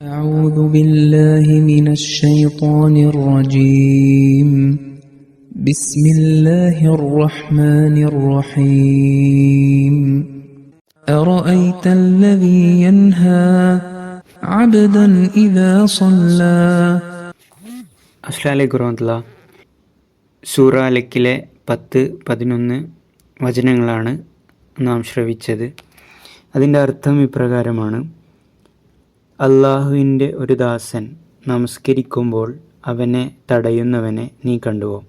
أعوذ بالله من الشيطان الرجيم بسم الله الرحمن الرحيم أرأيت الذي ينهى عبدا إذا صلى അസ്ലാലൈക്കും വറഹമത്തുള്ള സൂറ അലക്കിലെ പത്ത് പതിനൊന്ന് വചനങ്ങളാണ് നാം ശ്രവിച്ചത് അതിൻ്റെ അർത്ഥം ഇപ്രകാരമാണ് അള്ളാഹുവിന്റെ ഒരു ദാസൻ നമസ്കരിക്കുമ്പോൾ അവനെ തടയുന്നവനെ നീ കണ്ടുവോ?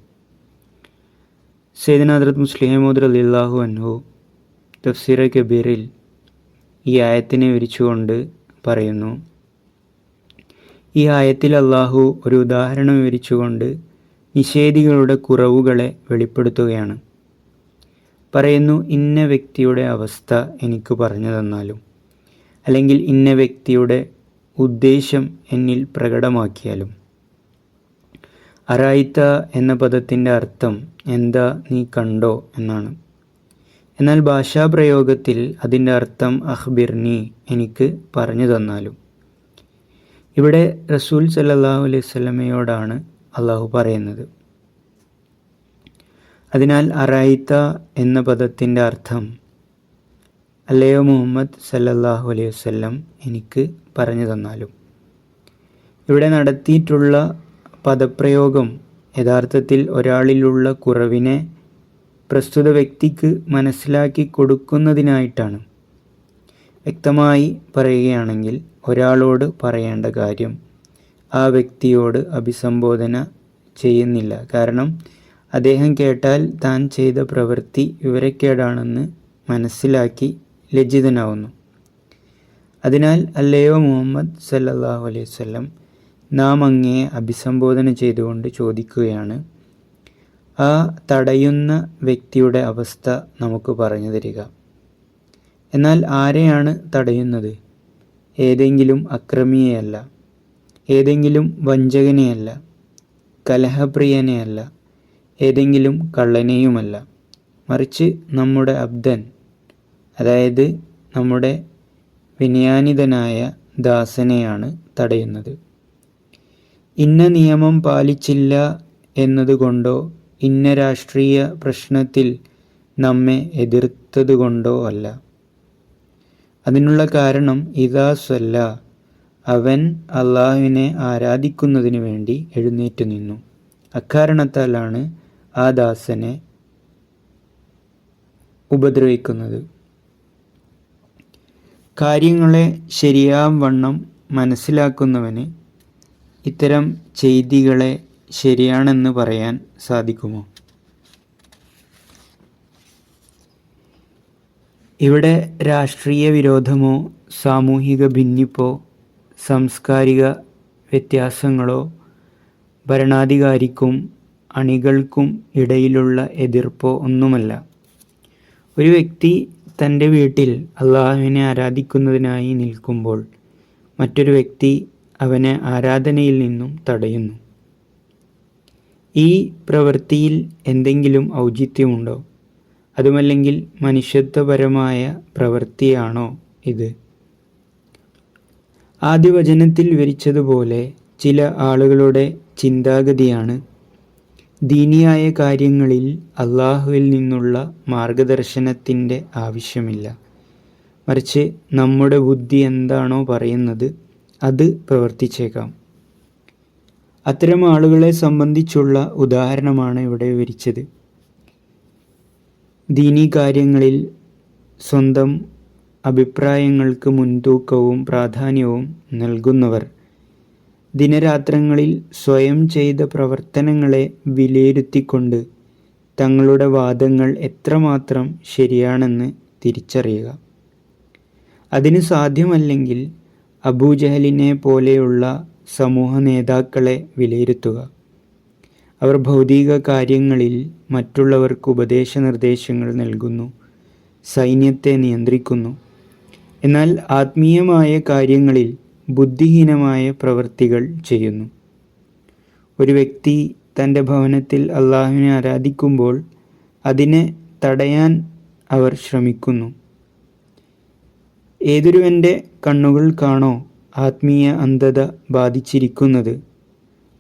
സൈദന ഹദ്രത് അലി അള്ളാഹു അൻഹു തഫ്സീറ കബീറിൽ ഈ ആയത്തിനെ വിരിച്ചുകൊണ്ട് പറയുന്നു ഈ ആയത്തിൽ അള്ളാഹു ഒരു ഉദാഹരണം വിവരിച്ചുകൊണ്ട് നിഷേധികളുടെ കുറവുകളെ വെളിപ്പെടുത്തുകയാണ്. പറയുന്നു ഇന്ന വ്യക്തിയുടെ അവസ്ഥ എനിക്ക് പറഞ്ഞു തന്നാലും അല്ലെങ്കിൽ ഇന്ന വ്യക്തിയുടെ ഉദ്ദേശം എന്നിൽ പ്രകടമാക്കിയാലും. അറായിത്ത എന്ന പദത്തിന്റെ അർത്ഥം എന്താ നീ കണ്ടോ എന്നാണ്. എന്നാൽ ഭാഷാപ്രയോഗത്തിൽ അതിന്റെ അർത്ഥം അഹ്ബിർനി എനിക്ക് പറഞ്ഞു തന്നാലും. ഇവിടെ റസൂൽ സല്ലാഹു അലൈഹി സ്വലമയോടാണ് അള്ളാഹു പറയുന്നത്. അതിനാൽ അറായിത്ത എന്ന പദത്തിന്റെ അർത്ഥം അല്ലയോ മുഹമ്മദ് സല്ലല്ലാഹു അലൈഹി വസല്ലം എനിക്ക് പറഞ്ഞു തന്നാലും. ഇവിടെ നടത്തിയിട്ടുള്ള പദപ്രയോഗം യഥാർത്ഥത്തിൽ ഒരാളിലുള്ള കുറവിനെ പ്രസ്തുത വ്യക്തിക്ക് മനസ്സിലാക്കി കൊടുക്കുന്നതിനായിട്ടാണ്. വ്യക്തമായി പറയുകയാണെങ്കിൽ ഒരാളോട് പറയേണ്ട കാര്യം ആ വ്യക്തിയോട് അഭിസംബോധന ചെയ്യുന്നില്ല. കാരണം അദ്ദേഹം കേട്ടാൽ താൻ ചെയ്ത പ്രവൃത്തി വിവരക്കേടാണെന്ന് മനസ്സിലാക്കി ലജ്ജിതനാവുന്നു. അതിനാൽ അല്ലയോ മുഹമ്മദ് സല്ലാഹു അലൈഹി വല്ലം നാം അങ്ങയെ അഭിസംബോധന ചെയ്തുകൊണ്ട് ചോദിക്കുകയാണ് ആ തടയുന്ന വ്യക്തിയുടെ അവസ്ഥ നമുക്ക് പറഞ്ഞു തരിക. എന്നാൽ ആരെയാണ് തടയുന്നത്? ഏതെങ്കിലും അക്രമിയെയല്ല ഏതെങ്കിലും വഞ്ചകനെയല്ല കലഹപ്രിയനെയല്ല ഏതെങ്കിലും കള്ളനെയുമല്ല. മറിച്ച് നമ്മുടെ അബ്ദൻ അതായത് നമ്മുടെ വിനയാനിതനായ ദാസനെയാണ് തടയുന്നത്. ഇന്ന നിയമം പാലിച്ചില്ല എന്നതുകൊണ്ടോ ഇന്ന രാഷ്ട്രീയ പ്രശ്നത്തിൽ നമ്മെ എതിർത്തതുകൊണ്ടോ അല്ല. അതിനുള്ള കാരണം ഇതാ സ്വല്ല അവൻ അള്ളാഹുവിനെ ആരാധിക്കുന്നതിന് വേണ്ടി എഴുന്നേറ്റ് നിന്നു. അക്കാരണത്താലാണ് ആ ദാസനെ ഉപദ്രവിക്കുന്നത്. കാര്യങ്ങളെ ശരിയാം വണ്ണം മനസ്സിലാക്കുന്നവന് ഇത്തരം ചെയ്തികളെ ശരിയാണെന്ന് പറയാൻ സാധിക്കുമോ? ഇവിടെ രാഷ്ട്രീയ വിരോധമോ സാമൂഹിക ഭിന്നിപ്പോ സാംസ്കാരിക വ്യത്യാസങ്ങളോ ഭരണാധികാരിക്കും അണികൾക്കും ഇടയിലുള്ള എതിർപ്പോ ഒന്നുമല്ല. ഒരു വ്യക്തി തന്റെ വീട്ടിൽ അള്ളാഹുവിനെ ആരാധിക്കുന്നതിനായി നിൽക്കുമ്പോൾ മറ്റൊരു വ്യക്തി അവനെ ആരാധനയിൽ നിന്നും തടയുന്നു. ഈ പ്രവൃത്തിയിൽ എന്തെങ്കിലും ഔചിത്യമുണ്ടോ? അതുമല്ലെങ്കിൽ മനുഷ്യത്വപരമായ പ്രവൃത്തിയാണോ ഇത്? ആദ്യ വചനത്തിൽ വിവരിച്ചതുപോലെ ചില ആളുകളുടെ ചിന്താഗതിയാണ് ദീനിയായ കാര്യങ്ങളിൽ അള്ളാഹുവിൽ നിന്നുള്ള മാർഗദർശനത്തിന്റെ ആവശ്യമില്ല. മറിച്ച് നമ്മുടെ ബുദ്ധി എന്താണോ പറയുന്നത് അത് പ്രവർത്തിച്ചേക്കാം. അത്തരം ആളുകളെ സംബന്ധിച്ചുള്ള ഉദാഹരണമാണ് ഇവിടെ വിവരിച്ചത്. ദീനീ കാര്യങ്ങളിൽ സ്വന്തം അഭിപ്രായങ്ങൾക്ക് മുൻതൂക്കവും പ്രാധാന്യവും നൽകുന്നവർ ദിനരാത്രങ്ങളിൽ സ്വയം ചെയ്ത പ്രവർത്തനങ്ങളെ വിലയിരുത്തിക്കൊണ്ട് തങ്ങളുടെ വാദങ്ങൾ എത്രമാത്രം ശരിയാണെന്ന് തിരിച്ചറിയുക. അതിന് സാധ്യമല്ലെങ്കിൽ അബൂജഹലിനെ പോലെയുള്ള സമൂഹ നേതാക്കളെ വിലയിരുത്തുക. അവർ ഭൗതിക കാര്യങ്ങളിൽ മറ്റുള്ളവർക്ക് ഉപദേശ നിർദ്ദേശങ്ങൾ നൽകുന്നു സൈന്യത്തെ നിയന്ത്രിക്കുന്നു. എന്നാൽ ആത്മീയമായ കാര്യങ്ങളിൽ ബുദ്ധിഹീനമായ പ്രവൃത്തികൾ ചെയ്യുന്നു. ഒരു വ്യക്തി തന്റെ ഭവനത്തിൽ അള്ളാഹുവിനെ ആരാധിക്കുമ്പോൾ അതിനെ തടയാൻ അവർ ശ്രമിക്കുന്നു. ഏതൊരുവന്റെ കണ്ണുകൾ കാണോ ആത്മീയ അന്ധത ബാധിച്ചിരിക്കുന്നത്?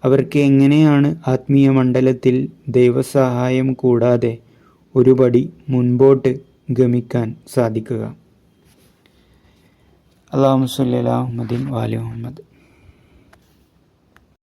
അവർക്ക് എങ്ങനെയാണ് ആത്മീയ മണ്ഡലത്തിൽ ദൈവസഹായം കൂടാതെ ഒരുപടി മുൻപോട്ട് ഗമിക്കാൻ സാധിക്കുക? അള്ളാഹു സല്ലല്ലാഹു അലൈഹി വാലി മുഹമ്മദ്.